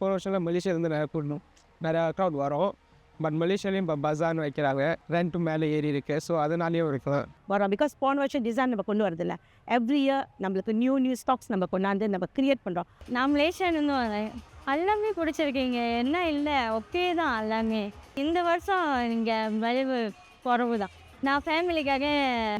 போன வருஷம்லாம் மலேசியாலேருந்து நிறைய கூடணும் நிறையா க்ரௌட் வரும். பட் மலேசியாலையும் இப்போ பஜார்னு வைக்கிறாங்க. ரெண்ட்டும் மேலே ஏறி இருக்கு. ஸோ அதனாலேயும் இருக்கலாம் வரோம். பிகாஸ் போன வருஷம் டிசைன் நம்ம கொண்டு வரதில்ல. எவ்ரி இயர் நம்மளுக்கு நியூ நியூ ஸ்டாக்ஸ் நம்ம கொண்டாந்து நம்ம கிரியேட் பண்ணுறோம் நான் மலேசியாலேருந்து வரேன் எல்லாமே பிடிச்சிருக்கீங்க. என்ன இல்லை ஓகே தான் எல்லாமே. இந்த வருஷம் இங்கே விளைவு குறவு தான். நான் ஃபேமிலிக்காக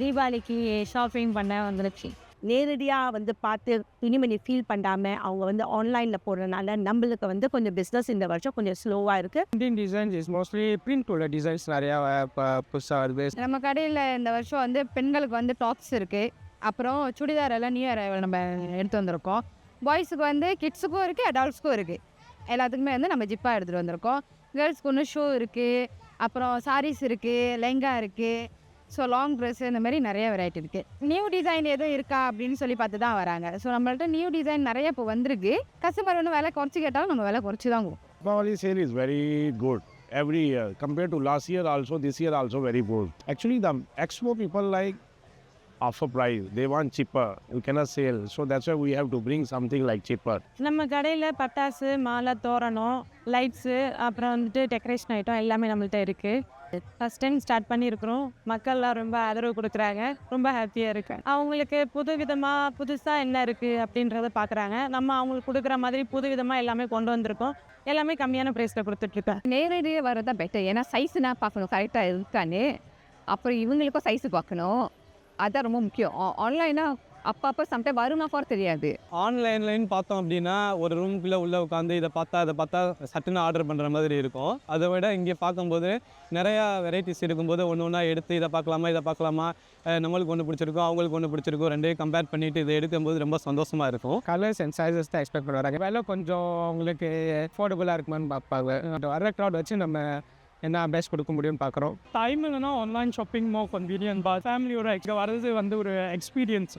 தீபாவளிக்கு ஷாப்பிங் பண்ண வந்துருச்சு. நேரடியாக வந்து பார்த்து துணிமணி ஃபீல் பண்ணாமல் அவங்க வந்து ஆன்லைனில் போடுறதுனால நம்மளுக்கு வந்து கொஞ்சம் பிஸ்னஸ் இந்த வருஷம் கொஞ்சம் ஸ்லோவாக இருக்குது Indian designs is mostly print உள்ள டிசைன்ஸ் நிறையா புதுசாக வருது. நம்ம கடையில் இந்த வருஷம் வந்து பெண்களுக்கு வந்து டாப்ஸ் இருக்குது அப்புறம் சுடிதார் எல்லாம் நியூ அரைவல் நம்ம எடுத்து வந்திருக்கோம். பாய்ஸுக்கு வந்து கிட்ஸுக்கும் இருக்குது அடல்ட்ஸ்க்கும் இருக்குது எல்லாத்துக்குமே வந்து நம்ம ஜிப்பாக எடுத்துகிட்டு வந்திருக்கோம். கேர்ள்ஸ்க்கு ஒன்று ஷூ இருக்குது அப்புறம் சாரீஸ் இருக்குது லெங்கா இருக்குது ஸோ லாங் ட்ரெஸ் இந்த மாதிரி நிறைய வெரைட்டி இருக்குது நியூ டிசைன் எதுவும் இருக்கா அப்படின்னு சொல்லி பார்த்து தான் வராங்க ஸோ நம்மள்ட்ட நியூ டிசைன் நிறைய இப்போ வந்திருக்கு கஸ்டமர் ஒன்று விலை குறைச்சி கேட்டாலும் நம்ம விலை குறைச்சி தான் கொடுப்போம் Deepavali sale is very good every year compared to last year also this year also very good actually the expo people like offer price they want cheaper you cannot sell so that's why we have to bring something like cheaper நம்ம கடையில் பட்டாசு மாலை தோரணம் lights அப்புறம் வந்துட்டு decoration item எல்லாமே நம்மள்ட்ட இருக்குது ஃபஸ்ட் டைம் ஸ்டார்ட் பண்ணியிருக்கிறோம். மக்கள்லாம் ரொம்ப ஆதரவு கொடுக்குறாங்க. ரொம்ப ஹாப்பியாக இருக்கு. அவங்களுக்கு புது விதமாக புதுசாக என்ன இருக்குது அப்படின்றத பார்க்குறாங்க நம்ம அவங்களுக்கு கொடுக்குற மாதிரி புது விதமாக எல்லாமே கொண்டு வந்திருக்கோம். எல்லாமே கம்மியான ப்ரைஸில் கொடுத்துட்ருக்கேன் நேரடியாக வர்றது தான் பெட்டர் ஏன்னா நான் பார்க்கணும். கரெக்டாக இருக்கான்னு. அப்புறம் இவங்களுக்கும் சைஸ் பார்க்கணும். அதுதான் ரொம்ப முக்கியம். ஆன்லைனாக அப்பப்போ சம்டைம் வருமா கூட தெரியாது. ஆன்லைன்லைன்னு பார்த்தோம் அப்படின்னா ஒரு ரூம்குள்ளே உள்ளே உட்காந்து இதை பார்த்தா அதை பார்த்தா சட்டுன்னு ஆர்டர் பண்ணுற மாதிரி இருக்கும். அதை விட இங்கே பார்க்கும்போது நிறையா வெரைட்டிஸ் இருக்கும்போது ஒன்று ஒன்றா எடுத்து இதை பார்க்கலாமா இதை பார்க்கலாமா நம்மளுக்கு ஒன்று பிடிச்சிருக்கும் அவங்களுக்கு ஒன்று பிடிச்சிருக்கும் ரெண்டையும் கம்பேர் பண்ணிவிட்டு இதை எடுக்கும்போது ரொம்ப சந்தோஷமாக இருக்கும். கலர்ஸ் அண்ட் சைஸஸ் தான் எக்ஸ்பெக்ட் பண்ணுறாங்க விலை கொஞ்சம் அவங்களுக்கு அஃபோர்டபுளாக இருக்குமான்னு பார்ப்பாங்க. வர க்ரௌட் வச்சு நம்ம என்ன பெஸ்ட் கொடுக்க முடியும்னு பார்க்குறோம். டைம் இல்லைனா ஆன்லைன் ஷாப்பிங் மோ கன்வீனியன்ட் பா ஃபேமிலியோட வர்றது வந்து ஒரு எக்ஸ்பீரியன்ஸ்